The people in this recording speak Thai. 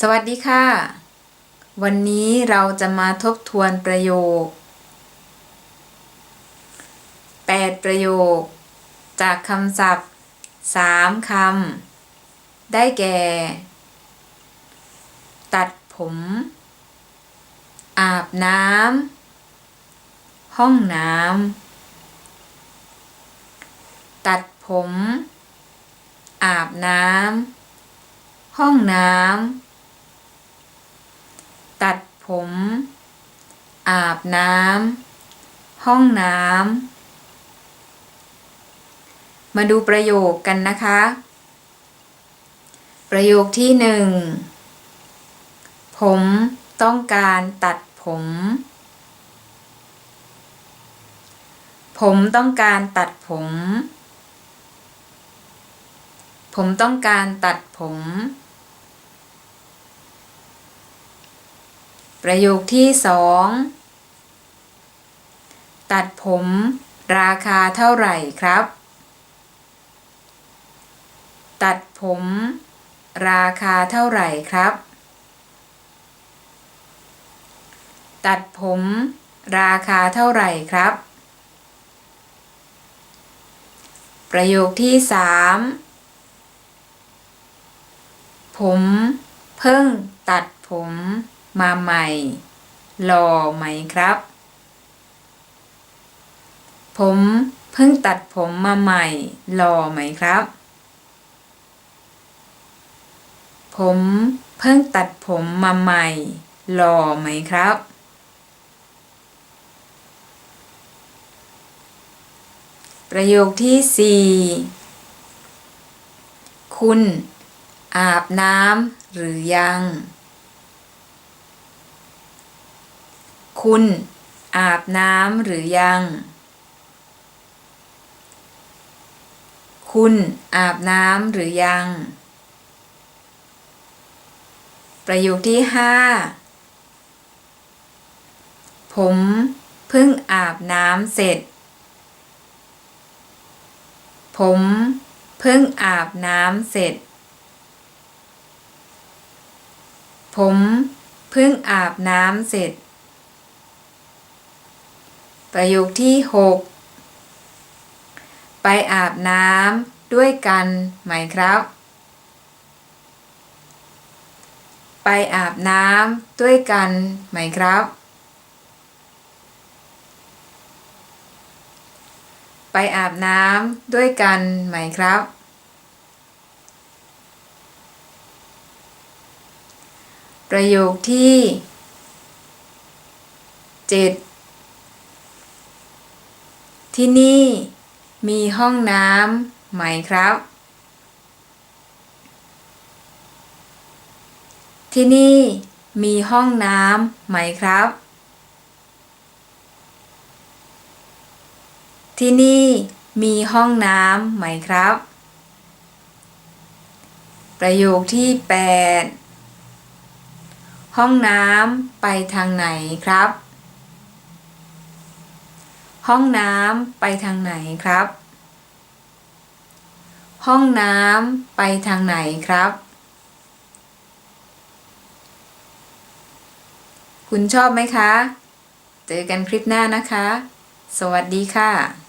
สวัสดีค่ะ วันนี้เราจะมาทบทวนประโยค 8 ประโยค จากคำศัพท์ 3 คำ ได้แก่ ตัดผม อาบน้ำ ห้องน้ำ ตัดผม อาบน้ำห้องน้ำ ตัดผม อาบน้ำห้องน้ำมาดูประโยคกันนะคะ ประโยคที่หนึ่งผมต้องการตัดผม ผมต้องการตัดผม ผมต้องการตัดผม ประโยคที่สองตัดผมราคาเท่าไหร่ครับ ตัดผม ราคาเท่าไหร่ครับ ตัดผม ราคาเท่าไหร่ครับ ประโยคที่สามผมเพิ่งตัดผม มาใหม่หล่อไหมครับ ผมเพิ่งตัดผมมาใหม่หล่อไหมครับ ผมเพิ่งตัดผมมาใหม่หล่อไหมครับ ประโยคที่สี่คุณอาบน้ำหรือยัง คุณ อาบน้ำหรือยัง คุณอาบน้ำหรือยัง ประโยคที่ห้าผมเพิ่งอาบน้ำเสร็จ ผมเพิ่งอาบน้ำเสร็จ ผมเพิ่งอาบน้ำเสร็จ ประโยคที่หกไปอาบน้ำด้วยกันไหมครับ ไปอาบน้ำด้วยกันไหมครับ ไปอาบน้ำด้วยกันไหมครับ ประโยคที่เจ็ด ที่นี่ มีห้องน้ำไหมครับ ที่นี่ มีห้องน้ำไหมครับ ที่นี่ มีห้องน้ำไหมครับ ประโยคที่ 8 ห้องน้ำไปทางไหนครับ ห้องน้ำไปทางไหนครับ ห้องน้ำไปทางไหนครับ คุณชอบไหมคะ เจอกันคลิปหน้านะคะ สวัสดีค่ะ